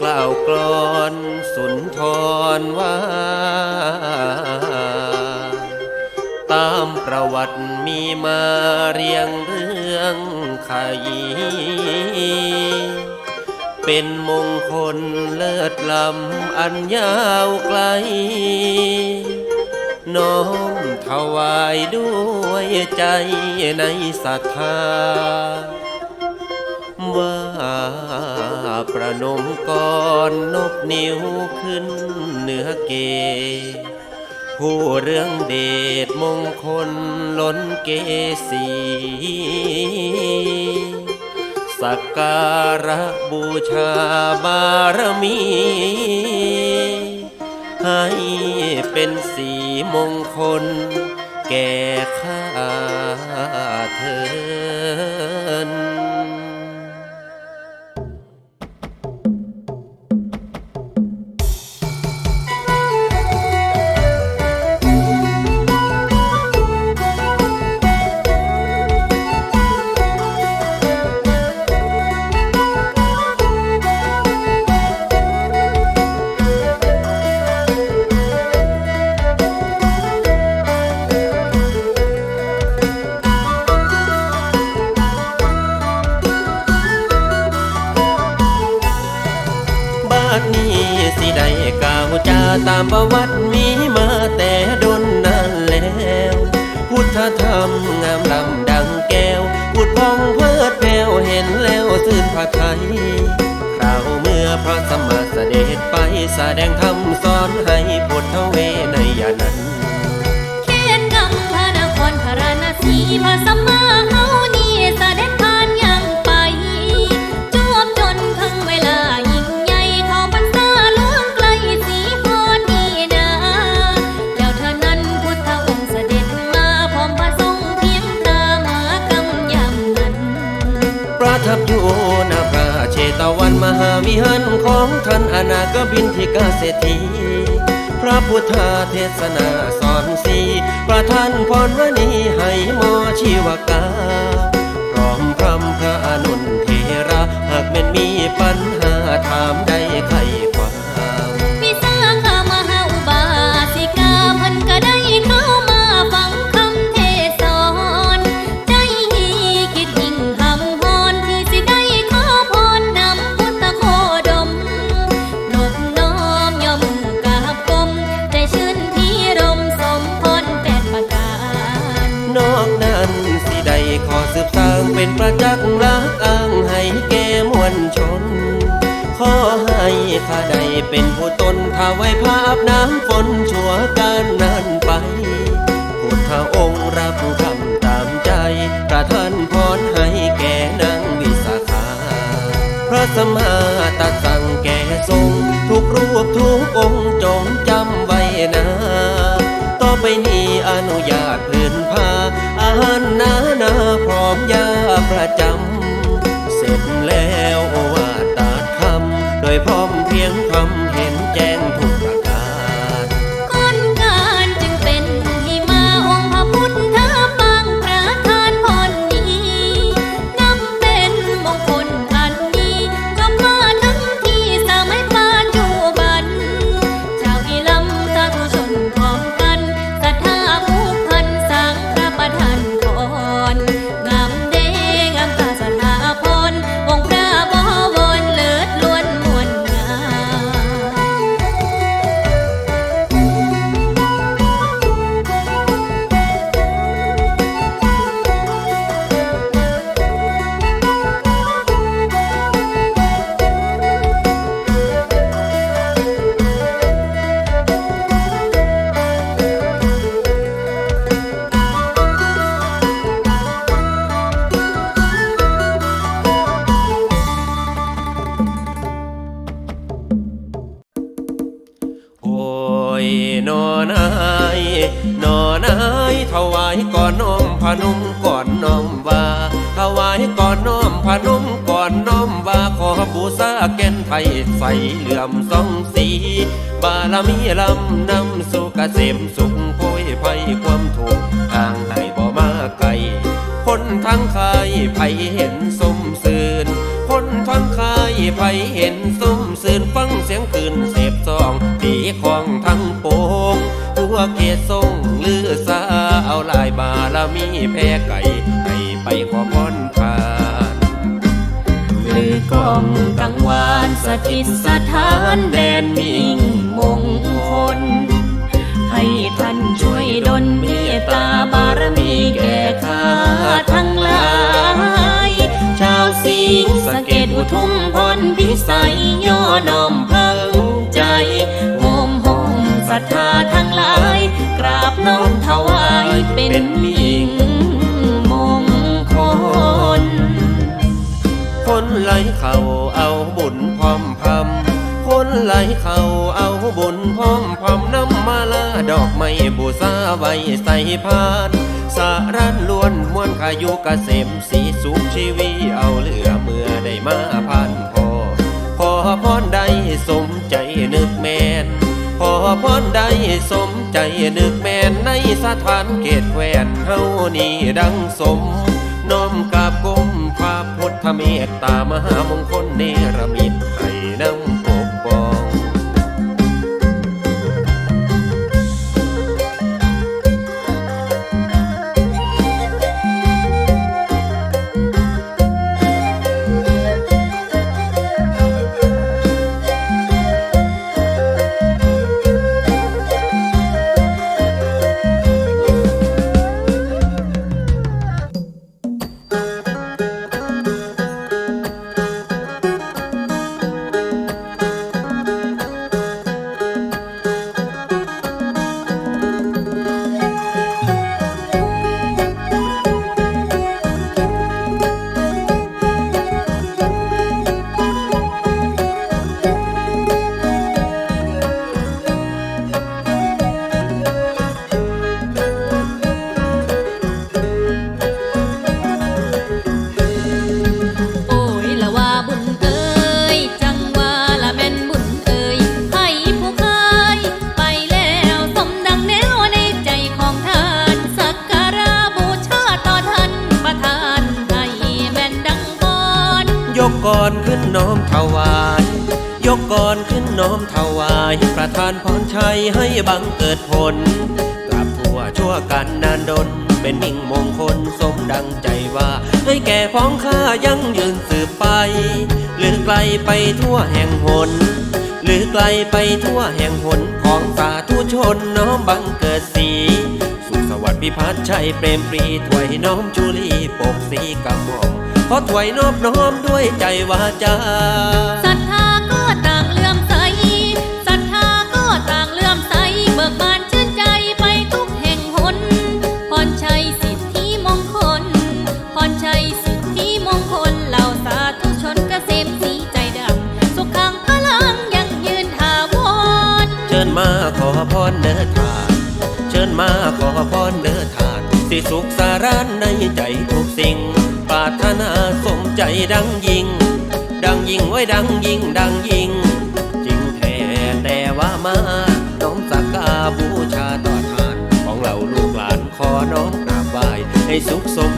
กล่าวกลอนสุนทรว่า ตามประวัติมีมาเรียงเรื่องไขเป็นมงคลเลิศลำอันยาวไกล น้อมถวายด้วยใจในศรัทธา ว่าประนมก่อนนบนิ้วขึ้นเหนือเก ผู้เรื่องเดชมงคลล้นเกสีสักการะบูชาบารมี ให้เป็นสีมงคลแก่ข้าเถิน ตามประวัติมีมาแต่ดนนานแล้ว พุทธธรรมงามลำดังแก้วพุทธพองเพิดแผ่วเห็นแล้วสื่นพระไทยคราวเมื่อพระสมมาเสด็จไปแสดงธรรมสอนให้พุทธเวในยานั้นเขตกำพระนครพระนศีพระสมมา องท่านอนาคบินทิกาเศรษฐีพระพุทธเทศนาสอนสีประทานพรวณีให้หมอชีวกาพร้อมพรำพระอนุ ให้าได้เป็นผู้ตนถ้าไว้ภาพน้ำฝนชั่วการนั้นไปพุทธองค์รับคำตามใจประทานพรให้แก่นางวิสาขาพระสมมาตัดสั่งแก่ทรงทุกรูปทุกองค์จงจำไว้นะต่อไปนี้อนุญาตพื้นผ้าอาหารนานาพร้อมยาประจำเสร็จแล้วโอวาตรัดคำโดยพร้อม เพรีย นอนายนอนายถวายก่อนน้อมพนมก่อนน้อมว่าถวายก่อนน้อมพนมก่อนน้อมว่าขอบูชาแก่นไทยใสเหลื่อมสองสี บารมีลำนำสู่เกษมสุขโพยภัยความถูกข์ทางให้บ่มาไกลคนทั้งใคายไผเห็นส สาเอาลายบารมีแพ้ไก่ให้ไปขอพรทานลือกล่อมกังวานสถิตสถานแดนมิ่งมงคล ให้ท่านช่วยดลเมตตาบารมีแก่ข้าทั้งหลาย ชาวสิงสะเกตอุทุมพรพิสัยย่อน้อม เป็นมิ่งมงคล คนไหลเขาเอาบุญพร้อมพำคนไหลเขาเอาบุญพร้อมพำน้ำมาลาดอกไม้บูซาไว้ใส่พานสารันล้วนมวนขายุกเกษมสีสุขชีวีเอาเหลือเมื่อได้มาพันพอขอพรใดสมใจนึกแมน ขอพรใดสมใจนึกแมนในสถานเกตแควนเฮานี่ดังสม น้อมกราบก้มพระพุทธเมตตามหามงคลเนรมิตให้นำ ก่อนขึ้นน้อมถวาย ประทานพรชัยให้บังเกิดผลกราบทั่วชั่วกันนานดน เป็นมิ่งมงคลสมดังใจว่า ให้แก่พ้องข้ายังยืนสืบไป หรือไกลไปทั่วแห่งหน หรือไกลไปทั่วแห่งหน ของสาธุชนน้อมบังเกิดสีสุขสวัสดิ์พิพัฒน์ชัยเปรมปรีถวยน้อมจุลีปกสีกำหม่อมขอถวยนอบน้อมด้วยใจวาจา เชิญมาขอพรเด้อทาน สิสุขสารานในใจทุกสิ่ง ปรารถนาสมใจดังยิ่ง ดังยิ่งไว้ดังยิ่งดังยิ่ง จริงแท้แต่ว่ามา น้อมสักการบูชาต่อทาน ของเราลูกหลานขอน้อมกราบไหว้ให้สุขสม